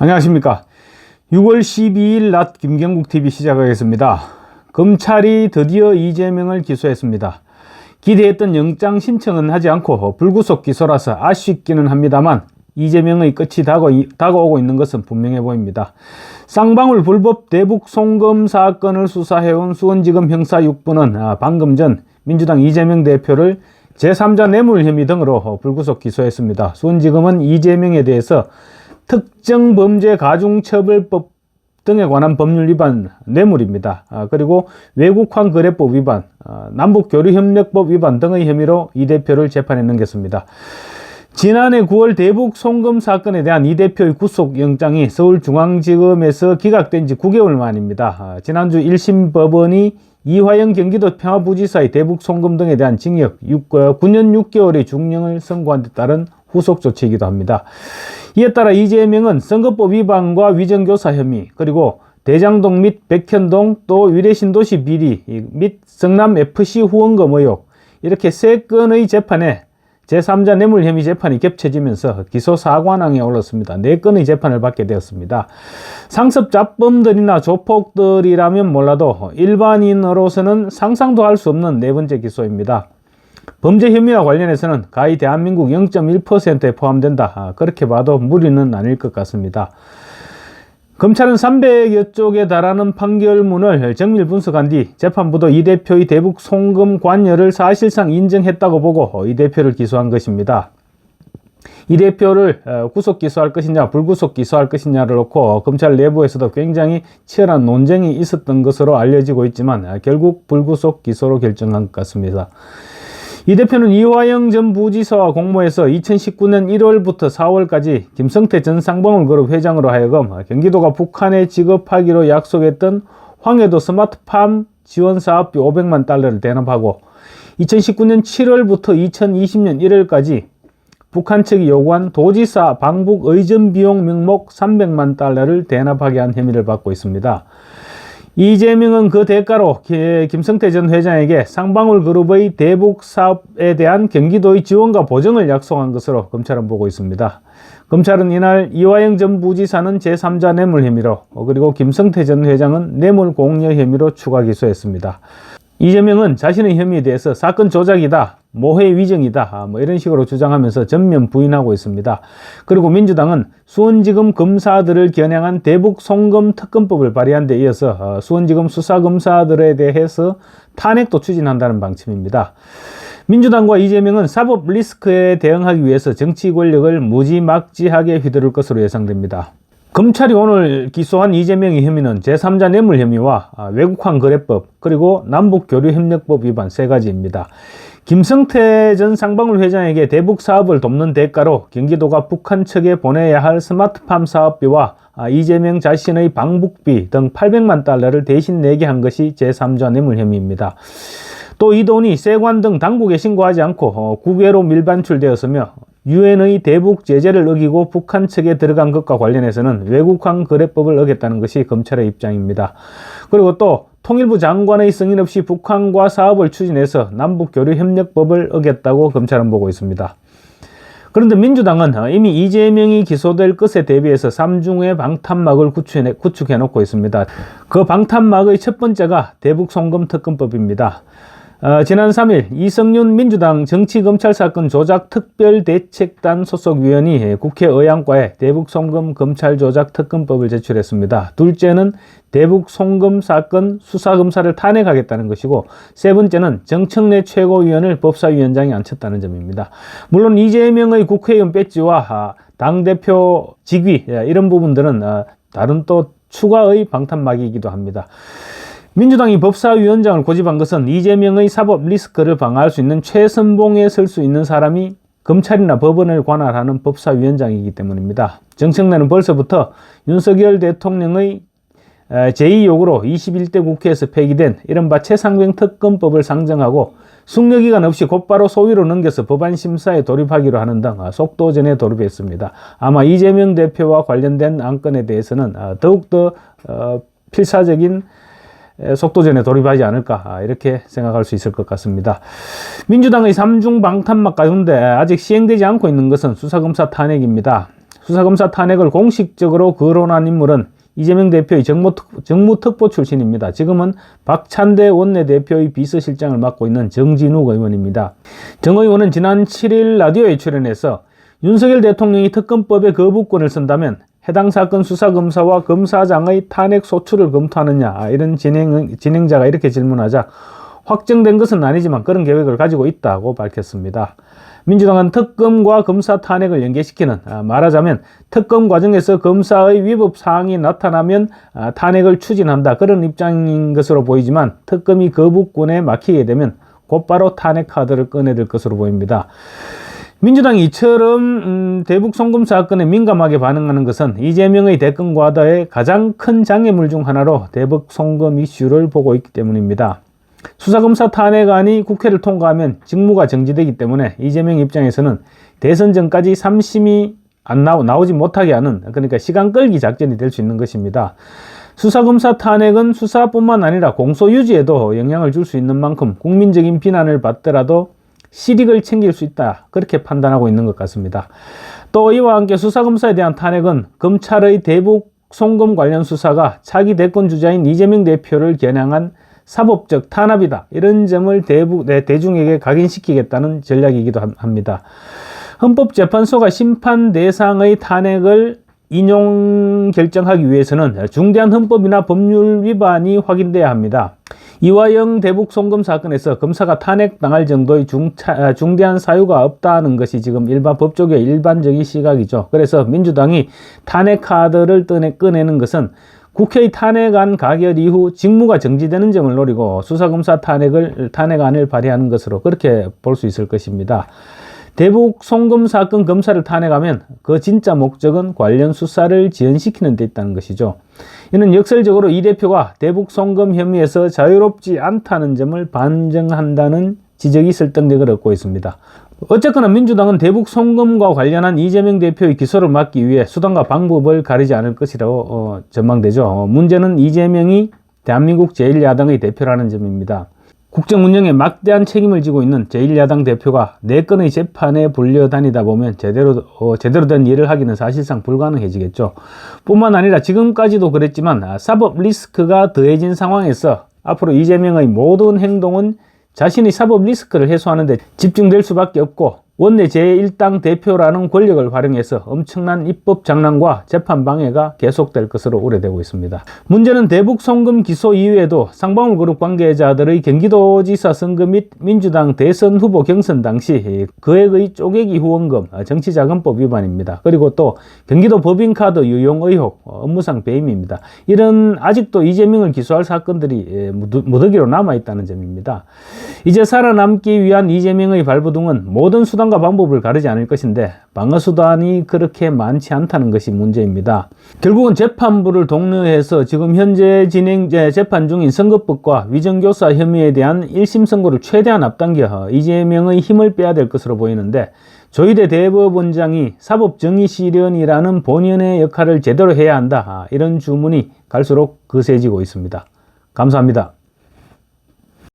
안녕하십니까. 6월 12일 낮 김경국 TV 시작하겠습니다. 검찰이 드디어 이재명을 기소했습니다. 기대했던 영장 신청은 하지 않고 불구속 기소라서 아쉽기는 합니다만 이재명의 끝이 다가, 다가오고 있는 것은 분명해 보입니다. 쌍방울 불법 대북 송금 사건을 수사해온 수원지검 형사 6부는 아, 방금 전 민주당 이재명 대표를 제3자 뇌물 혐의 등으로 불구속 기소했습니다. 수원지검은 이재명에 대해서 특정 범죄 가중처벌법 등에 관한 법률 위반 뇌물입니다. 아, 그리고 외국환 거래법 위반, 아, 남북교류협력법 위반 등의 혐의로 이 대표를 재판에 넘겼습니다. 지난해 9월 대북 송금 사건에 대한 이 대표의 구속영장이 서울중앙지검에서 기각된 지 9개월 만입니다. 아, 지난주 1심 법원이 이화영 경기도 평화부지사의 대북 송금 등에 대한 징역 6, 9년 6개월의 중형을 선고한 데 따른 후속 조치이기도 합니다. 이에 따라 이재명은 선거법 위반과 위정교사 혐의 그리고 대장동 및 백현동 또 위례신도시 비리 및 성남FC 후원금 의혹 이렇게 세 건의 재판에 제3자 뇌물 혐의 재판이 겹쳐지면서 기소 사관왕에 올랐습니다. 네 건의 재판을 받게 되었습니다. 상습 잡범들이나 조폭들이라면 몰라도 일반인으로서는 상상도 할 수 없는 네 번째 기소입니다. 범죄 혐의와 관련해서는 가히 대한민국 0.1%에 포함된다. 아, 그렇게 봐도 무리는 아닐 것 같습니다. 검찰은 300여 쪽에 달하는 판결문을 정밀 분석한 뒤 재판부도 이 대표의 대북 송금 관여를 사실상 인정했다고 보고 이 대표를 기소한 것입니다. 이 대표를 어, 구속 기소할 것이냐 불구속 기소할 것이냐를 놓고 검찰 내부에서도 굉장히 치열한 논쟁이 있었던 것으로 알려지고 있지만 아, 결국 불구속 기소로 결정한 것 같습니다. 이 대표는 이화영 전 부지사와 공모해서 2019년 1월부터 4월까지 김성태 전 쌍방울 그룹 회장으로 하여금 경기도가 북한에 지급하기로 약속했던 황해도 스마트팜 지원 사업비 500만 달러를 대납하고 2019년 7월부터 2020년 1월까지 북한 측이 요구한 도지사 방북 의전 비용 명목 300만 달러를 대납하게 한 혐의를 받고 있습니다. 이재명은 그 대가로 김성태 전 회장에게 쌍방울 그룹의 대북 사업에 대한 경기도의 지원과 보정을 약속한 것으로 검찰은 보고 있습니다. 검찰은 이날 이화영 전 부지사는 제3자 뇌물 혐의로 그리고 김성태 전 회장은 뇌물 공여 혐의로 추가 기소했습니다. 이재명은 자신의 혐의에 대해서 사건 조작이다, 모해 위정이다, 아, 뭐 이런 식으로 주장하면서 전면 부인하고 있습니다. 그리고 민주당은 수원지검 검사들을 겨냥한 대북 송금 특검법을 발의한 데 이어서 어, 수원지검 수사검사들에 대해서 탄핵도 추진한다는 방침입니다. 민주당과 이재명은 사법 리스크에 대응하기 위해서 정치 권력을 무지막지하게 휘두를 것으로 예상됩니다. 검찰이 오늘 기소한 이재명의 혐의는 제3자 뇌물 혐의와 아, 외국환 거래법 그리고 남북교류협력법 위반 세 가지입니다. 김성태 전 쌍방울 회장에게 대북 사업을 돕는 대가로 경기도가 북한 측에 보내야 할 스마트팜 사업비와 아, 이재명 자신의 방북비 등 800만 달러를 대신 내게 한 것이 제3자 뇌물 혐의입니다. 또 이 돈이 세관 등 당국에 신고하지 않고 어, 국외로 밀반출되었으며 유엔의 대북 제재를 어기고 북한 측에 들어간 것과 관련해서는 외국환 거래법을 어겼다는 것이 검찰의 입장입니다. 그리고 또 통일부 장관의 승인 없이 북한과 사업을 추진해서 남북교류협력법을 어겼다고 검찰은 보고 있습니다. 그런데 민주당은 이미 이재명이 기소될 것에 대비해서 3중의 방탄막을 구축해 놓고 있습니다. 그 방탄막의 첫 번째가 대북 송금 특검법입니다. 어, 지난 3일 이성윤 민주당 정치검찰사건 조작특별대책단 소속 위원이 국회 의안과에 대북송금 검찰조작특검법을 제출했습니다. 둘째는 대북송금 사건 수사검사를 탄핵하겠다는 것이고 세 번째는 정청래 최고위원을 법사위원장에 앉혔다는 점입니다. 물론 이재명의 국회의원 배지와 당대표 직위 예, 이런 부분들은 어, 다른 또 추가의 방탄막이기도 합니다. 민주당이 법사위원장을 고집한 것은 이재명의 사법 리스크를 방어할 수 있는 최선봉에 설 수 있는 사람이 검찰이나 법원을 관할하는 법사위원장이기 때문입니다. 정청래는 벌써부터 윤석열 대통령의 제2욕으로 21대 국회에서 폐기된 이른바 최상병 특검법을 상정하고 숙려기간 없이 곧바로 소위로 넘겨서 법안 심사에 돌입하기로 하는 등 속도전에 돌입했습니다. 아마 이재명 대표와 관련된 안건에 대해서는 더욱더 어, 필사적인 속도전에 돌입하지 않을까 아, 이렇게 생각할 수 있을 것 같습니다. 민주당의 3중 방탄막 가운데 아직 시행되지 않고 있는 것은 수사검사 탄핵입니다. 수사검사 탄핵을 공식적으로 거론한 인물은 이재명 대표의 정무특, 정무특보 출신입니다. 지금은 박찬대 원내대표의 비서실장을 맡고 있는 정진욱 의원입니다. 정 의원은 지난 7일 라디오에 출연해서 윤석열 대통령이 특검법에 거부권을 쓴다면 해당 사건 수사검사와 검사장의 탄핵 소추를 검토하느냐 이런 진행, 진행자가 이렇게 질문하자 확정된 것은 아니지만 그런 계획을 가지고 있다고 밝혔습니다. 민주당은 특검과 검사 탄핵을 연계시키는 아, 말하자면 특검 과정에서 검사의 위법 사항이 나타나면 아, 탄핵을 추진한다 그런 입장인 것으로 보이지만 특검이 거부권에 막히게 되면 곧바로 탄핵 카드를 꺼내들 것으로 보입니다. 민주당이 이처럼 음, 대북 송금 사건에 민감하게 반응하는 것은 이재명의 대권 과다의 가장 큰 장애물 중 하나로 대북 송금 이슈를 보고 있기 때문입니다. 수사검사 탄핵안이 국회를 통과하면 직무가 정지되기 때문에 이재명 입장에서는 대선 전까지 3심이 안 나오, 나오지 못하게 하는 그러니까 시간 끌기 작전이 될 수 있는 것입니다. 수사검사 탄핵은 수사뿐만 아니라 공소 유지에도 영향을 줄 수 있는 만큼 국민적인 비난을 받더라도 실익을 챙길 수 있다. 그렇게 판단하고 있는 것 같습니다. 또 이와 함께 수사검사에 대한 탄핵은 검찰의 대북 송금 관련 수사가 차기 대권 주자인 이재명 대표를 겨냥한 사법적 탄압이다. 이런 점을 대부, 네, 대중에게 각인시키겠다는 전략이기도 합니다. 헌법재판소가 심판 대상의 탄핵을 인용 결정하기 위해서는 중대한 헌법이나 법률 위반이 확인돼야 합니다. 이화영 대북 송금 사건에서 검사가 탄핵당할 정도의 중차, 아, 중대한 사유가 없다는 것이 지금 일반 법조계의 일반적인 시각이죠. 그래서 민주당이 탄핵 카드를 꺼내는 것은 국회의 탄핵안 가결 이후 직무가 정지되는 점을 노리고 수사검사 탄핵을 탄핵안을 발의하는 것으로 그렇게 볼 수 있을 것입니다. 대북 송금 사건 검사를 탄핵하면 그 진짜 목적은 관련 수사를 지연시키는 데 있다는 것이죠. 이는 역설적으로 이 대표가 대북 송금 혐의에서 자유롭지 않다는 점을 반증한다는 지적이 설득력을 얻고 있습니다. 어쨌거나 민주당은 대북 송금과 관련한 이재명 대표의 기소를 막기 위해 수단과 방법을 가리지 않을 것이라고 어, 전망되죠. 어, 문제는 이재명이 대한민국 제1야당의 대표라는 점입니다. 국정 운영에 막대한 책임을 지고 있는 제1야당 대표가 네 건의 재판에 불려다니다 보면 제대로 어, 제대로 된 일을 하기는 사실상 불가능해지겠죠. 뿐만 아니라 지금까지도 그랬지만 아, 사법 리스크가 더해진 상황에서 앞으로 이재명의 모든 행동은 자신이 사법 리스크를 해소하는 데 집중될 수밖에 없고 원내 제1당 대표라는 권력을 활용해서 엄청난 입법 장난과 재판 방해가 계속될 것으로 우려되고 있습니다. 문제는 대북 송금 기소 이후에도 쌍방울 그룹 관계자들의 경기도지사 선거 및 민주당 대선 후보 경선 당시 거액의 쪼개기 후원금 정치자금법 위반입니다. 그리고 또 경기도 법인카드 유용 의혹 업무상 배임입니다. 이런 아직도 이재명을 기소할 사건들이 무더기로 남아 있다는 점입니다. 이제 살아남기 위한 이재명의 발버둥은 모든 수단 수단과 방법을 가르지 않을 것인데 방어 수단이 그렇게 많지 않다는 것이 문제입니다. 결국은 재판부를 독려해서 지금 현재 진행 재판 중인 선거법과 위정교사 혐의에 대한 1심 선고를 최대한 앞당겨 이재명의 힘을 빼야 될 것으로 보이는데 조희대 대법원장이 사법정의 실현이라는 본연의 역할을 제대로 해야 한다. 이런 주문이 갈수록 거세지고 있습니다. 감사합니다.